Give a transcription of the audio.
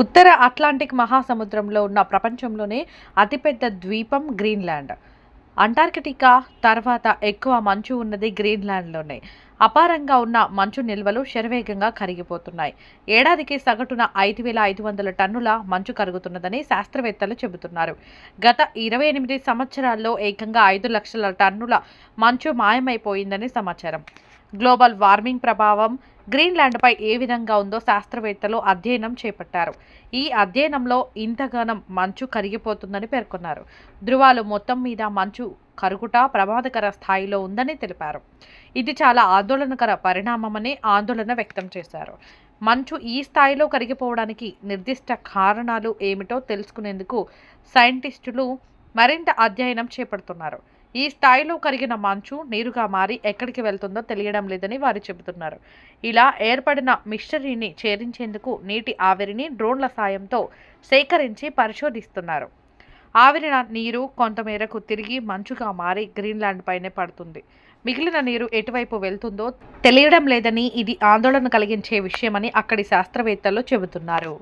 ఉత్తర Atlantic మహాసముద్రంలో ఉన్న ప్రపంచంలోనే అతిపెద్ద ద్వీపం గ్రీన్లాండ్. అంటార్కిటికా తర్వాత ఎక్కువ మంచు ఉన్నది గ్రీన్లాండ్లోనే. అపారంగా ఉన్న మంచు నిల్వలు శరవేగంగా కరిగిపోతున్నాయి. ఏడాదికి సగటున ఐదు వేల ఐదు వందల టన్నుల మంచు కరుగుతున్నదని శాస్త్రవేత్తలు చెబుతున్నారు. గత ఇరవై ఎనిమిది సంవత్సరాల్లో ఏకంగా ఐదు లక్షల టన్నుల మంచు మాయమైపోయిందని సమాచారం. గ్లోబల్ వార్మింగ్ ప్రభావం గ్రీన్లాండ్పై ఏ విధంగా ఉందో శాస్త్రవేత్తలు అధ్యయనం చేపట్టారు. ఈ అధ్యయనంలో ఇంతగానం మంచు కరిగిపోతుందని పేర్కొన్నారు. ధృవాలు మొత్తం మీద మంచు కరుగుట ప్రమాదకర స్థాయిలో ఉందని తెలిపారు. ఇది చాలా ఆందోళనకర పరిణామమని ఆందోళన వ్యక్తం చేశారు. మంచు ఈ స్థాయిలో కరిగిపోవడానికి నిర్దిష్ట కారణాలు ఏమిటో తెలుసుకునేందుకు సైంటిస్టులు మరింత అధ్యయనం చేపడుతున్నారు. ఈ స్థాయిలో కరిగిన మంచు నీరుగా మారి ఎక్కడికి వెళ్తుందో తెలియడం లేదని వారు చెబుతున్నారు. ఇలా ఏర్పడిన మిస్టరీని చేరించేందుకు నీటి ఆవిరిని డ్రోన్ల సాయంతో సేకరించి పరిశోధిస్తున్నారు. ఆవిరిన నీరు కొంతమేరకు తిరిగి మంచుగా మారి గ్రీన్లాండ్ పైనే పడుతుంది. మిగిలిన నీరు ఎటువైపు వెళ్తుందో తెలియడం లేదని ఇది ఆందోళన కలిగించే విషయమని అక్కడి శాస్త్రవేత్తలు చెబుతున్నారు.